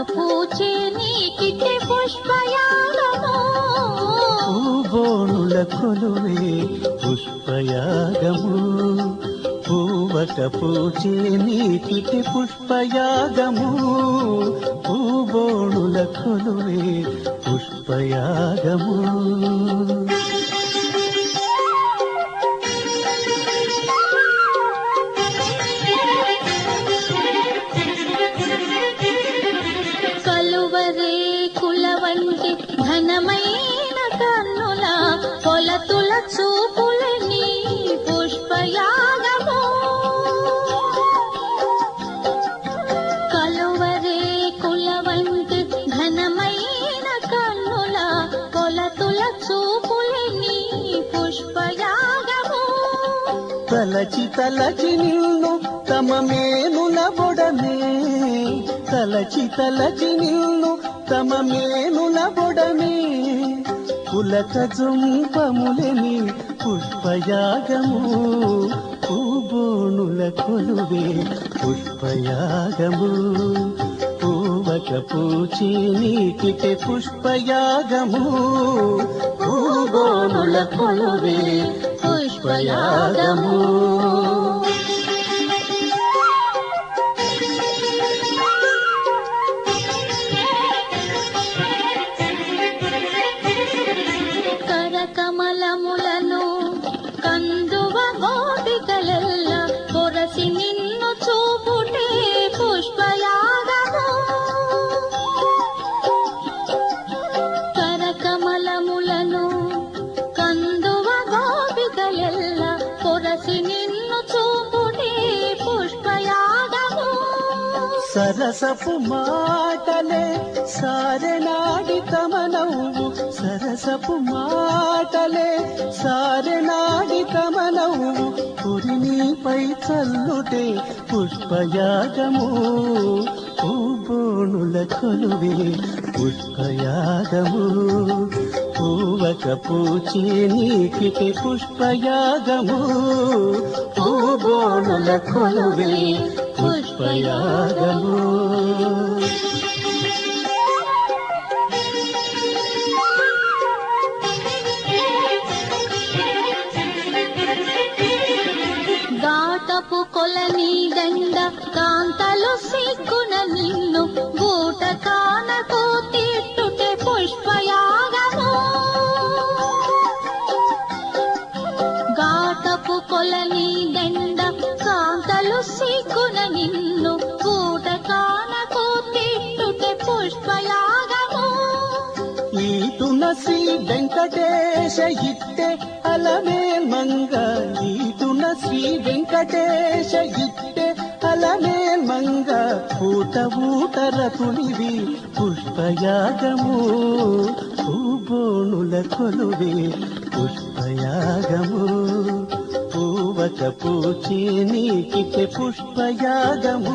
పూచే నీకిటి పుష్పయాగము. పూబోణుల కొలువే పుష్పయాగము. పూవక పూచే నీకిటి పుష్పయాగము. పూబోణుల కొలువే పుష్పయాగము. కుల ఘనమైన కన్నుల కొలతుల చూపులని పుష్పయాగము. కలువరే కుల వంటి ఘనమైన కన్నుల కొలతుల చూపులని పుష్పయాగము. తలచి తలచి నిన్ను తమ మేనుల బొడమే తలచి తలచి నిన్ను తమ మేనుల బొడమే. పులక జుంపములని పుష్పయాగము పూబోణుల కొలువే పుష్పయాగము. పూవక పూచి నీకిటే పుష్పయాగము పూబోణుల కొలువే పుష్పయాగము. కరకమలములను కందువ గోపికలెల్ల పొరసి నిన్ను చూపుటే పుష్పయాగము. కరకమలములను కందువ గోపికలెల్ల పొరసి నిన్ను చూపుటే పుష్పయాగము. సరసపు మాటలే సారణ తమ నవ్వు సరసపు మాటలే సారెనాడి తమ నవ్వు పురినిపై చల్లుటే పుష్పయాగము. పూబోణుల కొలువే పుష్పయాగము. పూవక పూచే నీకితే పుష్పయాగము. పూబోణుల కొలువే పుష్పయాగము. కొలని దండ కాంతలు సిక్కున నిన్ను గూట కానకు పుష్పయాగము. గాటపు కొలని దండ కాంతలు సిక్కున నిన్ను ఈటున శ్రీ వెంకటేశ ఇట్టే అలమే మంగ. ఈటున శ్రీ వెంకటేశ ఇట్టే అలమే మంగ. ఊట ఊటర తులివి పుష్పయాగము. పూబోణుల కొలువే పుష్పయాగము. పూవక పూచి నీకితే పుష్పయాగము.